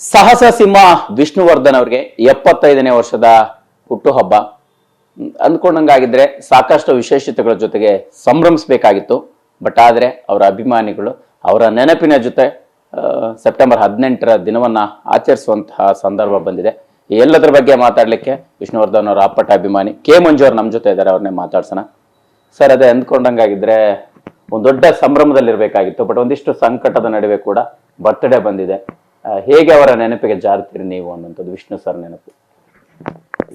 ಸಾಹಸ ಸಿಂಹ. ವಿಷ್ಣುವರ್ಧನ್ ಅವ್ರಿಗೆ ಎಪ್ಪತ್ತೈದನೇ ವರ್ಷದ ಹುಟ್ಟುಹಬ್ಬ. ಅಂದ್ಕೊಂಡಂಗಾಗಿದ್ರೆ ಸಾಕಷ್ಟು ವಿಶೇಷತೆಗಳ ಜೊತೆಗೆ ಸಂಭ್ರಮಿಸಬೇಕಾಗಿತ್ತು. ಬಟ್ ಆದ್ರೆ ಅವರ ಅಭಿಮಾನಿಗಳು ಅವರ ನೆನಪಿನ ಜೊತೆ ಸೆಪ್ಟೆಂಬರ್ ಹದಿನೆಂಟರ ದಿನವನ್ನ ಆಚರಿಸುವಂತಹ ಸಂದರ್ಭ ಬಂದಿದೆ. ಎಲ್ಲದರ ಬಗ್ಗೆ ಮಾತಾಡಲಿಕ್ಕೆ ವಿಷ್ಣುವರ್ಧನ್ ಅವರ ಅಪ್ಪಟ ಅಭಿಮಾನಿ ಕೆ ಮಂಜು ಅವ್ರು ನಮ್ಮ ಜೊತೆ ಇದ್ದಾರೆ, ಅವ್ರನ್ನೇ ಮಾತಾಡ್ಸೋಣ. ಸರ್, ಅದೇ ಅಂದ್ಕೊಂಡಂಗಾಗಿದ್ರೆ ಒಂದು ದೊಡ್ಡ ಸಂಭ್ರಮದಲ್ಲಿರಬೇಕಾಗಿತ್ತು, ಬಟ್ ಒಂದಿಷ್ಟು ಸಂಕಟದ ನಡುವೆ ಕೂಡ ಬರ್ತ್ಡೇ ಬಂದಿದೆ. ಹೇಗೆ ಅವರ ನೆನಪಿಗೆ ಜಾರ್ತೀರಿ ನೀವು ಅನ್ನುವಂಥದ್ದು ವಿಷ್ಣು ಸರ್ ನೆನಪು.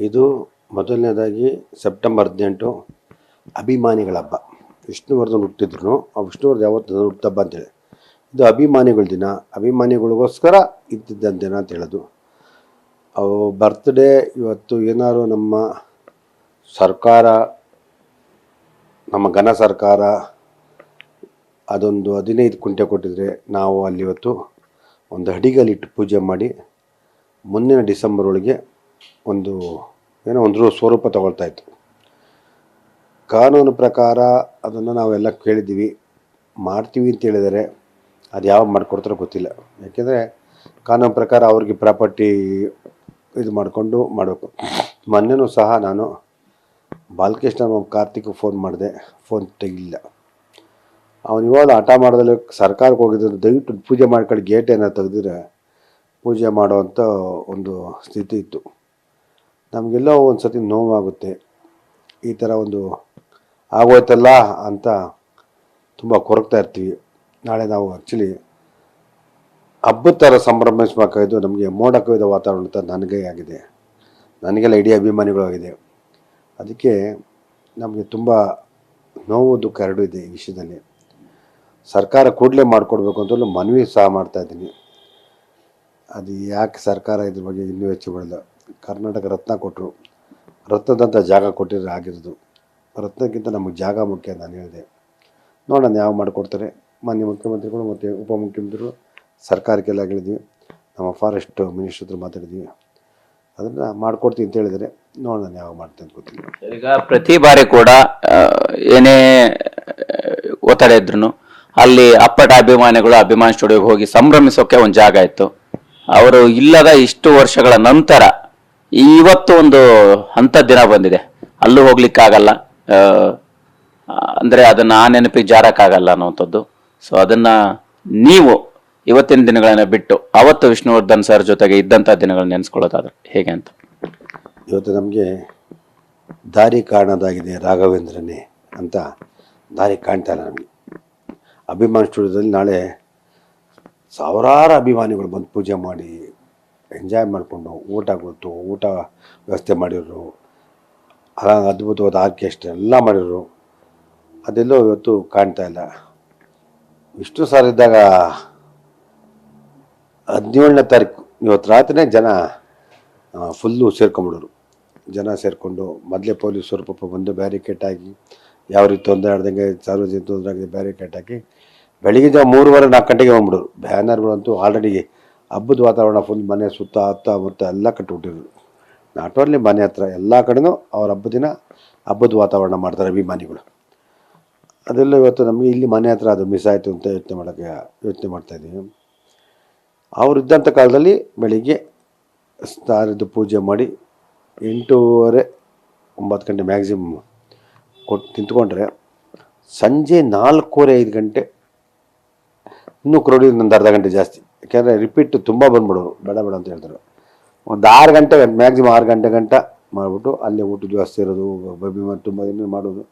ಇದು ಮೊದಲನೇದಾಗಿ ಸೆಪ್ಟೆಂಬರ್ ಹದಿನೆಂಟು ಅಭಿಮಾನಿಗಳ ಹಬ್ಬ. ವಿಷ್ಣುವರ್ಧನ್ ಹುಟ್ಟಿದ್ರು. ಆ ವಿಷ್ಣುವರ್ಧನ್ ಯಾವತ್ತು ಹುಟ್ಟ ಹಬ್ಬ ಅಂತೇಳಿ. ಇದು ಅಭಿಮಾನಿಗಳ ದಿನ. ಅಭಿಮಾನಿಗಳಿಗೋಸ್ಕರ ಇದ್ದಿದ್ದಂತ ದಿನ ಅಂತ ಹೇಳೋದು. ಅವು ಬರ್ತ್ಡೇ ಇವತ್ತು ಏನಾದ್ರು ನಮ್ಮ ಸರ್ಕಾರ, ನಮ್ಮ ಘನ ಸರ್ಕಾರ ಅದೊಂದು ಹದಿನೈದು ಕುಂಟೆ ಕೊಟ್ಟಿದ್ರೆ ನಾವು ಅಲ್ಲಿ ಇವತ್ತು ಒಂದು ಹಡಿಗಲಿಟ್ಟು ಪೂಜೆ ಮಾಡಿ ಮುಂದಿನ ಡಿಸೆಂಬರ್ ಒಳಗೆ ಒಂದು ಏನೋ ಒಂದು ಸ್ವರೂಪ ತಗೊಳ್ತಾ ಇತ್ತು. ಕಾನೂನು ಪ್ರಕಾರ ಅದನ್ನು ನಾವೆಲ್ಲ ಕೇಳಿದ್ದೀವಿ. ಮಾಡ್ತೀವಿ ಅಂತ ಹೇಳಿದರೆ ಅದು ಯಾವಾಗ ಮಾಡಿಕೊಡ್ತಾರೋ ಗೊತ್ತಿಲ್ಲ. ಯಾಕೆಂದರೆ ಕಾನೂನು ಪ್ರಕಾರ ಅವ್ರಿಗೆ ಪ್ರಾಪರ್ಟಿ ಇದು ಮಾಡಿಕೊಂಡು ಮಾಡಬೇಕು. ಮೊನ್ನೆನೂ ಸಹ ನಾನು ಬಾಲಕೃಷ್ಣ ಕಾರ್ತಿಕ್ ಫೋನ್ ಮಾಡಿದೆ. ಫೋನ್ ತೆಗಿಲಿಲ್ಲ. ಅವನು ಇವಾಗ ಹಠ ಮಾಡೋದಲ್ಲಿ ಸರ್ಕಾರಕ್ಕೆ ಹೋಗಿದ್ದು ದಯವಿಟ್ಟು ಪೂಜೆ ಮಾಡ್ಕೊಂಡು ಗೇಟ್ ಏನಾರು ತೆಗೆದಿದ್ರೆ ಪೂಜೆ ಮಾಡೋವಂಥ ಒಂದು ಸ್ಥಿತಿ ಇತ್ತು. ನಮಗೆಲ್ಲೋ ಒಂದು ಸತಿ ನೋವಾಗುತ್ತೆ. ಈ ಥರ ಒಂದು ಆಗೋಯ್ತಲ್ಲ ಅಂತ ತುಂಬ ಕೊರಗ್ತಾ ಇರ್ತೀವಿ. ನಾಳೆ ನಾವು ಆ್ಯಕ್ಚುಲಿ ಹಬ್ಬದ ಥರ ಸಂಭ್ರಮಿಸ್ಬೇಕಾಗಿದ್ದು ನಮಗೆ ಮೋಡ ಕವಿದ ವಾತಾವರಣ ಅಂತ ನನಗೆ ಆಗಿದೆ. ನನಗೆಲ್ಲ ಇಡೀ ಅಭಿಮಾನಿಗಳು ಆಗಿದೆ. ಅದಕ್ಕೆ ನಮಗೆ ತುಂಬ ನೋವು, ದುಃಖ ಎರಡೂ ಇದೆ ಈ ವಿಷಯದಲ್ಲಿ. ಸರ್ಕಾರ ಕೂಡಲೇ ಮಾಡಿಕೊಡ್ಬೇಕು ಅಂತಲೂ ಮನವಿ ಸಹ ಮಾಡ್ತಾ ಇದ್ದೀನಿ. ಅದು ಯಾಕೆ ಸರ್ಕಾರ ಇದ್ರ ಬಗ್ಗೆ ಇನ್ನೂ ಹೆಚ್ಚು ಬೆಳೆದ ಕರ್ನಾಟಕ ರತ್ನ ಕೊಟ್ಟರು ರತ್ನದಂಥ ಜಾಗ ಕೊಟ್ಟಿರೋ ಆಗಿರೋದು. ರತ್ನಕ್ಕಿಂತ ನಮಗೆ ಜಾಗ ಮುಖ್ಯ ನಾನು ಹೇಳಿದೆ. ನೋಡೋಣ ಯಾವ ಮಾಡಿಕೊಡ್ತಾರೆ. ಮಾನ್ಯ ಮುಖ್ಯಮಂತ್ರಿಗಳು ಮತ್ತು ಉಪಮುಖ್ಯಮಂತ್ರಿಗಳು ಸರ್ಕಾರಕ್ಕೆಲ್ಲ ಹೇಳಿದ್ವಿ. ನಮ್ಮ ಫಾರೆಸ್ಟ್ ಮಿನಿಸ್ಟ್ರ್ ಹತ್ರ ಮಾತಾಡಿದ್ವಿ. ಅದನ್ನು ಮಾಡ್ಕೊಡ್ತೀನಿ ಅಂತ ಹೇಳಿದರೆ ನೋಡೋಣ ಯಾವ ಮಾಡ್ತೀನಿ ಅಂತ ಗೊತ್ತಿಲ್ಲ. ಈಗ ಪ್ರತಿ ಬಾರಿ ಕೂಡ ಏನೇ ಒತ್ತಡ ಇದ್ರು ಅಲ್ಲಿ ಅಪ್ಪಟ ಅಭಿಮಾನಿಗಳು ಅಭಿಮಾನ ಸ್ಟುಡಿಯೋಗೆ ಹೋಗಿ ಸಂಭ್ರಮಿಸೋಕೆ ಒಂದು ಜಾಗ ಇತ್ತು. ಅವರು ಇಲ್ಲದ ಇಷ್ಟು ವರ್ಷಗಳ ನಂತರ ಇವತ್ತು ಒಂದು ಹಂತ ದಿನ ಬಂದಿದೆ. ಅಲ್ಲೂ ಹೋಗ್ಲಿಕ್ಕಾಗಲ್ಲ. ಅಂದರೆ ಅದನ್ನು ಅದನ್ನ ಆ ನೆನಪಿಗೆ ಜಾರಕ್ಕಾಗಲ್ಲ ಅನ್ನುವಂಥದ್ದು. ಸೊ ಅದನ್ನ ನೀವು ಇವತ್ತಿನ ದಿನಗಳನ್ನು ಬಿಟ್ಟು ಅವತ್ತು ವಿಷ್ಣುವರ್ಧನ್ ಸರ್ ಜೊತೆಗೆ ಇದ್ದಂಥ ದಿನಗಳನ್ನ ನೆನೆಸ್ಕೊಳ್ಳೋದಾದ್ರೆ ಹೇಗೆ ಅಂತ. ಇವತ್ತು ನಮಗೆ ದಾರಿ ಕಾಣೋದಾಗಿದೆ ರಾಘವೇಂದ್ರನೇ ಅಂತ ದಾರಿ ಕಾಣ್ತಾ ಇಲ್ಲ ನಮಗೆ. ಅಭಿಮಾನ್ ಸ್ಟುಡಿಯೋದಲ್ಲಿ ನಾಳೆ ಸಾವಿರಾರು ಅಭಿಮಾನಿಗಳು ಬಂದು ಪೂಜೆ ಮಾಡಿ ಎಂಜಾಯ್ ಮಾಡಿಕೊಂಡು ಊಟ ಕೊಟ್ಟು ಊಟ ವ್ಯವಸ್ಥೆ ಮಾಡಿದರು. ಅದ್ಭುತವಾದ ಆರ್ಕೆಸ್ಟ್ರಾ ಎಲ್ಲ ಮಾಡಿದರು. ಅದೆಲ್ಲೋ ಇವತ್ತು ಕಾಣ್ತಾ ಇಲ್ಲ. ಇಷ್ಟು ಸಾರಿ ಇದ್ದಾಗ ಹದಿನೇಳನೇ ತಾರೀಕು, ಇವತ್ತು ರಾತ್ರಿನೇ ಜನ ಫುಲ್ಲು ಸೇರ್ಕೊಂಬಿಡೋರು ಜನ ಸೇರಿಕೊಂಡು ಮೊದಲೇ ಪೊಲೀಸರು ಪಾಪ ಬಂದು ಬ್ಯಾರಿಕೇಡ್ ಹಾಕಿ ಯಾವ ರೀತಿ ತೊಂದರೆ ಆಡ್ದಂಗೆ ಸಾರ್ವಜನಿಕ ತೊಂದರೆ ಆಗಿದೆ ಬ್ಯಾರಿಕೇಡ್ ಹಾಕಿ. ಬೆಳಿಗ್ಗೆ ಜಾವ ಮೂರುವರೆ ನಾಲ್ಕು ಗಂಟೆಗೆ ಬಂದ್ಬಿಡೋರು ಬ್ಯಾನರ್ಗಳಂತೂ ಆಲ್ರೆಡಿ ಹಬ್ಬದ ವಾತಾವರಣ ಫುಲ್ ಮನೆ ಸುತ್ತ, ಹತ್ತ, ಮುತ್ತ ಎಲ್ಲ ಕಟ್ಟಿಬಿಟ್ಟಿದ್ರು ನಾಟ್ ಓನ್ಲಿ ಮನೆ ಹತ್ರ, ಎಲ್ಲ ಕಡೆನೂ ಅವ್ರ ಹಬ್ಬದ ದಿನ ಹಬ್ಬದ ವಾತಾವರಣ ಮಾಡ್ತಾರೆ ಅಭಿಮಾನಿಗಳು. ಅದೆಲ್ಲ ಇವತ್ತು ನಮಗೆ ಇಲ್ಲಿ ಮನೆ ಹತ್ರ ಅದು ಮಿಸ್ ಆಯಿತು ಅಂತ ಯೋಚನೆ ಮಾಡೋಕ್ಕೆ, ಯೋಚನೆ ಮಾಡ್ತಾಯಿದ್ದೀವಿ ಅವರಿದ್ದಂಥ ಕಾಲದಲ್ಲಿ ಬೆಳಿಗ್ಗೆ ಸ್ನಾನದ ಪೂಜೆ ಮಾಡಿ ಎಂಟೂವರೆ, ಒಂಬತ್ತು ಗಂಟೆ ಮ್ಯಾಕ್ಸಿಮಮ್ ಕೊಟ್ಟು ತಿಂತ್ಕೊಂಡ್ರೆ ಸಂಜೆ ನಾಲ್ಕೂವರೆ ಐದು ಗಂಟೆ ಇನ್ನೂ ಕ್ರೌಡ್ ಇನ್ನೊಂದು ಅರ್ಧ ಗಂಟೆ ಜಾಸ್ತಿ. ಯಾಕೆಂದರೆ ರಿಪೀಟ್ ತುಂಬ ಬಂದ್ಬಿಡೋರು. ಬೇಡ ಬೇಡ ಅಂತ ಹೇಳ್ತಾರೆ. ಒಂದು ಆರು ಗಂಟೆ ಮ್ಯಾಕ್ಸಿಮಮ್ ಆರು ಗಂಟೆ ಗಂಟೆ ಮಾಡಿಬಿಟ್ಟು ಅಲ್ಲೇ ಊಟ ಜಾಸ್ತಿ ಇರೋದು, ಅಭಿಮಾನ ತುಂಬ ಇನ್ನೂ ಮಾಡೋದು.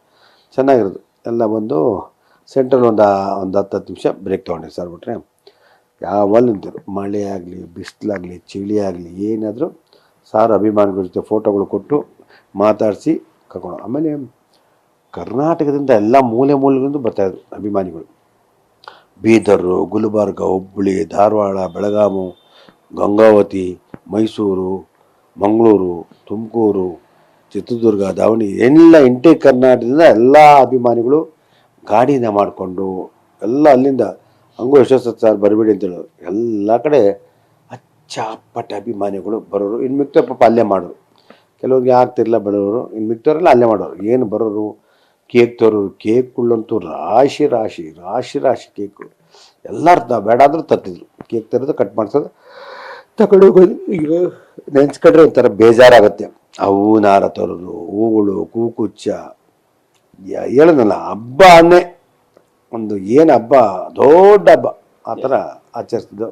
ಚೆನ್ನಾಗಿರೋದು. ಎಲ್ಲ ಬಂದು ಸೆಂಟ್ರಲ್ ಒಂದು ಒಂದು ಹತ್ತು ಹತ್ತು ನಿಮಿಷ ಬ್ರೇಕ್ ತೊಗೊಂಡಿರಿ ಸರ್ ಬಿಟ್ರೆ ಯಾವಲ್ಲಿ ನಿಂತಿರು ಮಳೆ ಆಗಲಿ, ಬಿಸಿಲಾಗಲಿ, ಚಳಿ ಆಗಲಿ, ಏನಾದರೂ ಸಾರು ಅಭಿಮಾನಿಗಳ ಜೊತೆ ಫೋಟೋಗಳು ಕೊಟ್ಟು ಮಾತಾಡಿಸಿ ಕರ್ಕೊಂಡು ಆಮೇಲೆ ಕರ್ನಾಟಕದಿಂದ ಎಲ್ಲ ಮೂಲೆ ಮೂಲೆಗಳಿಂದ ಬರ್ತಾಯಿದ್ರು ಅಭಿಮಾನಿಗಳು. ಬೀದರು, ಗುಲ್ಬರ್ಗ, ಹುಬ್ಬಳ್ಳಿ, ಧಾರವಾಡ ಬೆಳಗಾವಿ ಗಂಗಾವತಿ, ಮೈಸೂರು, ಮಂಗಳೂರು, ತುಮಕೂರು, ಚಿತ್ರದುರ್ಗ, ದಾವಣಗೆರೆ, ಎಲ್ಲ ಇಂಟೇ ಕರ್ನಾಟಕದಿಂದ ಎಲ್ಲ ಅಭಿಮಾನಿಗಳು ಗಾಡಿನ ಮಾಡಿಕೊಂಡು ಎಲ್ಲ ಅಲ್ಲಿಂದ ಹಂಗೂ ಯಶಸ್ವ ಸರ್ ಬರಬೇಡಿ ಅಂತ ಹೇಳೋರು ಎಲ್ಲ ಕಡೆ ಅಚ್ಚಾಪಟ್ಟೆ ಅಭಿಮಾನಿಗಳು ಬರೋರು. ಇನ್ನು ಮಿಕ್ತ ಪಾಪ ಅಲ್ಲೇ ಮಾಡೋರು. ಕೆಲವ್ರಿಗೆ ಆಗ್ತಿರಲಿಲ್ಲ ಬರೋರು. ಇನ್ನು ಅಲ್ಲೇ ಮಾಡೋರು. ಏನು ಬರೋರು? ಕೇಕ್ ತರೋರು ಕೇಕ್ಗಳಂತೂ ರಾಶಿ ರಾಶಿ ರಾಶಿ ರಾಶಿ ಕೇಕು. ಎಲ್ಲರೂ ತ ಬೇಡ ಆದರೂ ತರ್ತಿದ್ರು. ಕೇಕ್ ತರೋದು ಕಟ್ ಮಾಡ್ಸೋದು. ತಗೊಂಡು ಬಂದು ಈಗ ನೆನ್ಸ್ಕೊಂಡ್ರೆ ಒಂಥರ ಬೇಜಾರಾಗುತ್ತೆ. ಆ ಹೂನಾರ ತರೋದು, ಹೂಗಳು, ಕೂಕುಚ್ಚ. ಹೇಳೋದಲ್ಲ, ಹಬ್ಬ ಅನ್ನೇ. ಒಂದು ಏನು ಹಬ್ಬ, ದೊಡ್ಡ ಹಬ್ಬ. ಆ ಥರ ಆಚರಿಸ್ತಿದ್ದು.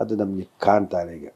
ಅದು ನಮಗೆ ಕಾಣ್ತಾ ಇದೆ ಈಗ.